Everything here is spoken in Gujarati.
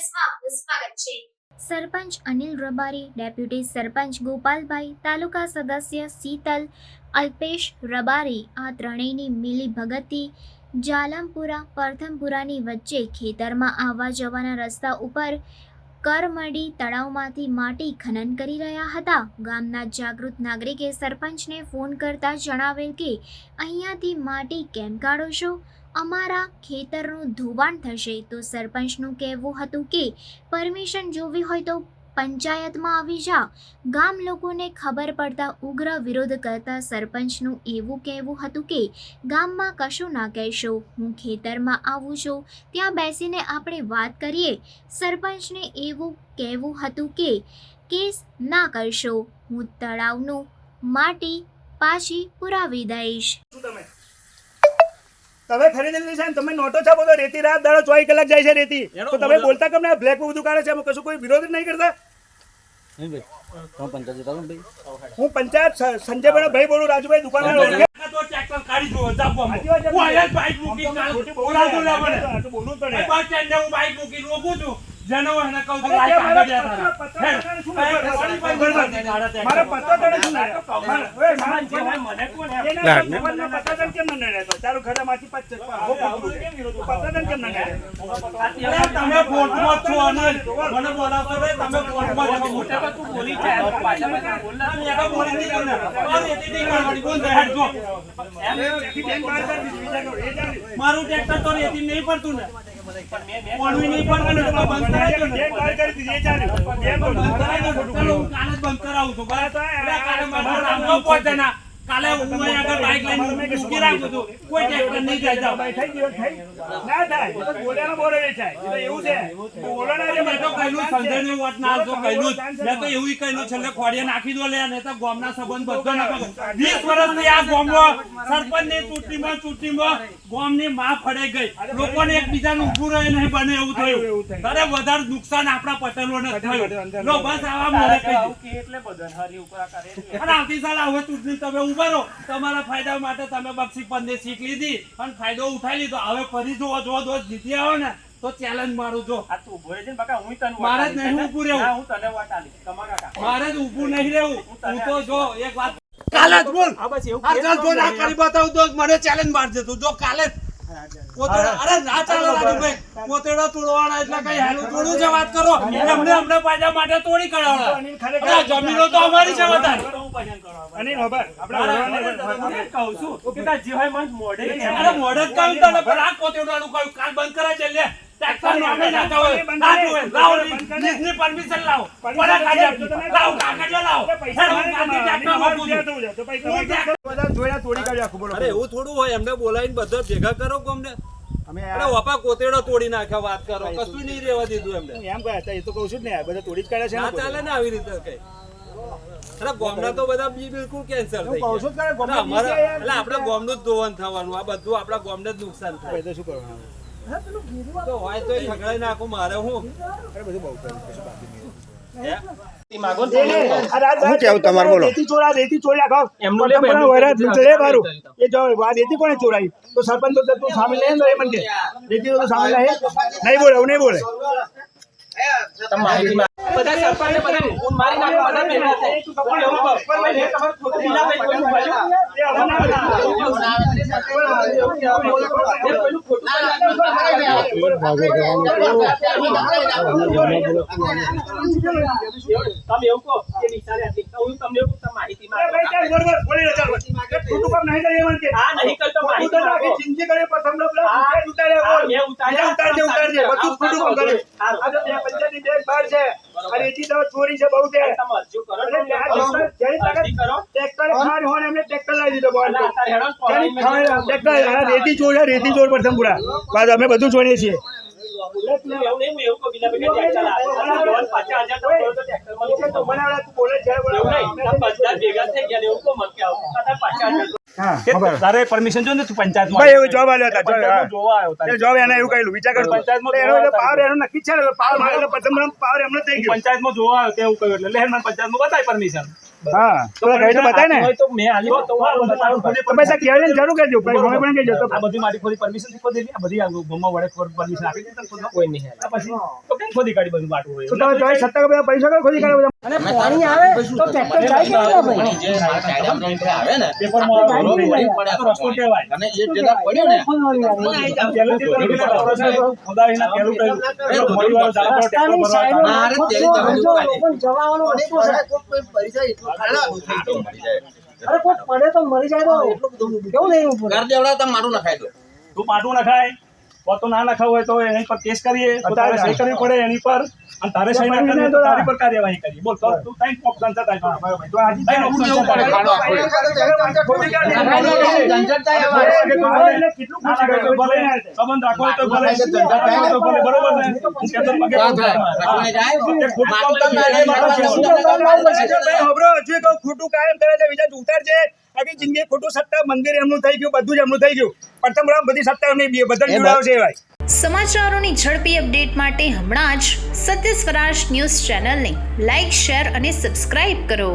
સ્વાગત છે સરપંચ અનિલ રબારી, ડેપ્યુટી સરપંચ ગોપાલભાઈ, તાલુકા સદસ્ય શીતલ, અલ્પેશ રબારી, આ ત્રણેયની મિલી ભગતથી જાલમપુરા, પરથમપુરાની વચ્ચે ખેતરમાં આવવા જવાના રસ્તા ઉપર કરમડી તળાવમાંથી માટી ખનન કરી રહ્યા હતા. ગામના જાગૃત નાગરિકે સરપંચને ફોન કરતા જણાવેલ કે, અહીંયાથી માટી કેમ કાઢો છો અમારા ખેતરનું ધોવાણ થશે. તો સરપંચનું કહેવું હતું કે, પરમિશન જોવી હોય તો પંચાયતમાં આવી જા ગામ લોકોને ખબર પડતા ઉગ્ર વિરોધ કરતા સરપંચનું એવું કહેવું હતું કે ગામમાં કશું ના કહેશો હું ખેતરમાં આવું છું. ત્યાં બેસીને આપણે વાત કરીએ. સરપંચને એવું કહેવું હતું કે કેસ ના કરશો હું તળાવનું માટી પાછી પુરાવી દઈશ. તમે? તમે ખરીદેલી છે તમે નોટો છાપો તો રેતી રાત દાડો ચોવીસ કલાક જાય છે રેતી. તો તમે બોલતા કેમ ના? બ્લેક બધું કાઢે છે એમાં કશું કોઈ વિરોધ નહીં કરતા? હું પંચાયત સંજય સંજયભાઈ ભાઈ બોલું રાજુભાઈ દુકાન બાઈક મૂકી બોલું. પડે. બાઈક મૂકી રોકું છું. જેને એને કહું છું, આગળ. મારા શું મને કોણ કેમ તો? ઘરેમાંથી પચ- કેમ તમે કોર્ટમાં છો અને મને બોલાવતો નહીં, તમે કોર્ટમાં છો. મોટા તું બોલી જાય. તું એકા બોલી નહીં કરને. મારું નહીં કરવાની. બોલ દે, હેડ જો. ત્યાંથી બેન બહાર કાઢી દીધી, બીજા જોડે. એ ચાલે. મારું ટ્રેક્ટર તો રેતી નહીં પડતું ને બંધ કરાવી છું કાલે મારું ન ના હું આગળ બાઇક લઈને મૂકી રાખું છું કોઈ ટ્રેક્ટર નહીં જાય જાવ થઈ ગયો, થઈ. ના થાય. બોલેનો બોલે. એ એવું છે. બોલેના જે મેં તો કહેલું સંજયને વાત ના તો કહેલું જ. મેં તો એવું કહેલું છેલ્લે ખોડિયા નાખી દો લે અને તો ગામના સંબંધ બધો નાખો વીસ વર્ષથી આ ગામમાં સરપંચની ચૂંટણીમાં ચૂંટણીમાં ગામની માં ફળે ગઈ લોકોને એકબીજાનું ઊભું રહે નહીં બને એવું થયું. તારે વધારે નુકસાન આપણા પટેલોને થયું લો બસ આવા મોડે કહી દો. અને આવતી સાલ હવે ચૂંટણી તમે ઊભા રહો તમારા ફાયદા માટે તમે બક્ષી પંદર સીટ લીધી અને ફાયદો ઉઠાઈ લીધો. હવે ફરી જો જો જો જીતી આવો ને તો ચેલેન્જ મારું જો મારે જ નહીં ઊભું રહેવું. મારે જ ઊભું નહીં રહેવું. હું તો જો એક વાત. કાલે જ બોલ. આ ચાલ જો ના કરી બતાવું તો મને ચેલેન્જ મારજે તું. જો કાલે જ. અરે ના ચાલે રાજુભાઈ પોતેડા તોડવાના એટલે કઈ હેલું તોડવું છે વાત કરો. એમને અમને ફાયદા માટે તોડી આ જમીનો તો અમારી છે વધારે. ખબર. આપણે અરે મોઢે જ પણ આ કહ્યું કાલ બંધ છે લે. ટ્રેક્ટર લાવો લાવો. કાઢી લાવો લાવો. અરે એવું થોડું હોય એમને બોલાવીને બધા ભેગા કરો કોમને અમે વપા કોતેડો તોડી નાખ્યા વાત કરો. કશું નહીં રેવા દીધું એમને. એમ કહ્યા એ તો કહું છું જ ને બધા તોડી જ કાઢ્યા છે ના ચાલે ને આવી રીતે કઈ. અરે ગોમના તો બધા બી બિલકુલ કેન્સલ થઈ હું કહું છું જ ખરા, ગયા ગોમના અરે અમારા બીજે યાર. એટલે આપણે ગોમનું જ ધોવાણ થવાનું આ બધું આપણા ગોમને જ નુકસાન થાય. તો શું કરવાનું? તો હોય તો ખગડાઈ નાખું મારે હું? અરે બધું બહુ કર્યું, કશું બાકી નહીં. હે? શું કેવું તમારું બોલો? રેતી ચોરા રેતી ચોરી આખો પતંગપુરા વહેરા ચડે બારું. એ જો આ રેતી કોણે ચોરાઈ તો સરપંચ તો તું સામેલ નહીં ને એ મને કે. રેતી તો સામેલ નહીં નહીં બોલે નહીં બોલે. બધા સરપંચ બધા ફોન મારી નાખો, બધા ભેગા થાય. એવું કહો. લીલાભાઈ કોઈનું ભલ્યું? એ કોઈનું ખોટું તમે એવું કહો કે હું તમને એવું કહું, તમે માહિતી અરે ભાઈ ચાલ. બરોબર, બોલી ચાલ. ખોટું કામ નહીં કરીએ મને કે. હા, નહીં કરતો માહિતી જિંદગી કરે પણ તમને. ઉતારી ઉતારી મેં ઉતાર્યા. ઉતારજે, ઉતારજે. બધું ખોટું કામ કરે. આ પંચાયતની બે બાર છે. આ રેતી તો ચોરી છે, બહુ છે. તમે અરજી કરો અરે ત્યાં ટ્રેક્ટર- જેની તાકાત- કરો. ટ્રેક્ટર ખાર હોય એમને ટ્રેક્ટર લાવી દીધો બોલ ટ્રેક્ટર રેતી ચોર રેતી ચોર પ્રથમપુરા. બાદ અમે બધું ચોરીએ છીએ. ભેગા થઈ ગયા એવું કે આવું. તારે પરમિશન જો ને તું પંચાયત ભાઈ એવું આલ્યો હતા. પંચાયતમાં જોવા આવ્યો તારે. જોબ એને એવું કહેલું વિચાર કરતો પંચાયતમાં એટલે એનો જોવા પાવર એનો નક્કી છે ને પાવર મારે એટલે પાવર એમનો થઈ ગયો. પંચાયતમાં જોવા આવ્યો કહ્યું એટલે મને પંચાયતમાં બતાય પરમિશન હા તો કહી તો બતાય ને. તો મેં તો તો જરૂર કહેજો મને પણ કહેજો તો. આ બધી મારી ખોદી પરમિશનથી ખોદી આ બધી આ ગમમાં વડે પરમિશન આપી દીધી તને કોઈ નહીં પછી તો કઈ ખોદી કાઢી બધું તો તમે પૈસા ખોદી કાઢો અને પાણી આવે તો ટ્રેક્ટર જાય કે ના ભાઈ. પેપરમાં આપણે રોડ ગાડી હોય, આ તો રસ્તો કહેવાય અને એ જેલા પડ્યો ને ખોલવાની પેલું કહ્યું પહેલેથી તો પેલા રસ્તો તો ટ્રેક્ટર ભરવા મારે નાખો તેની છો. લોકોને જવાનો રસ્તો અરે કોઈ પડે તો મરી જાય તો કેવું નહીં ઉપર ઘર દેવડા તો મારું નખાય દો. તું પાટું નખાય? કો તો ના નખાવ હોય તો એની પર કેસ કરીએ તારે સહી કરવી પડે એની પર અને તારે સહી ના કરીએ તો તારી પર કાર્યવાહી કરીએ બોલ તો તું ત્રણ ઓપ્શન છે સંબંધ રાખો તો ભલે તો ભલે બરોબર ને ખોટું કાયમ કરે છે બીજા ઉતાર છે આખી જિંદગી ખોટું સત્તા મંદિર એમનું થઈ ગયું બધું જ એમનું થઈ ગયું પ્રથમ રામ બધી સત્તા એમની બધા જોડાવશે ભાઈ. સમાચારોની ઝડપી અપડેટ માટે હમણાં જ સત્ય સ્વરાજ ન્યૂઝ ચેનલને લાઇક શેર અને સબસ્ક્રાઇબ કરો.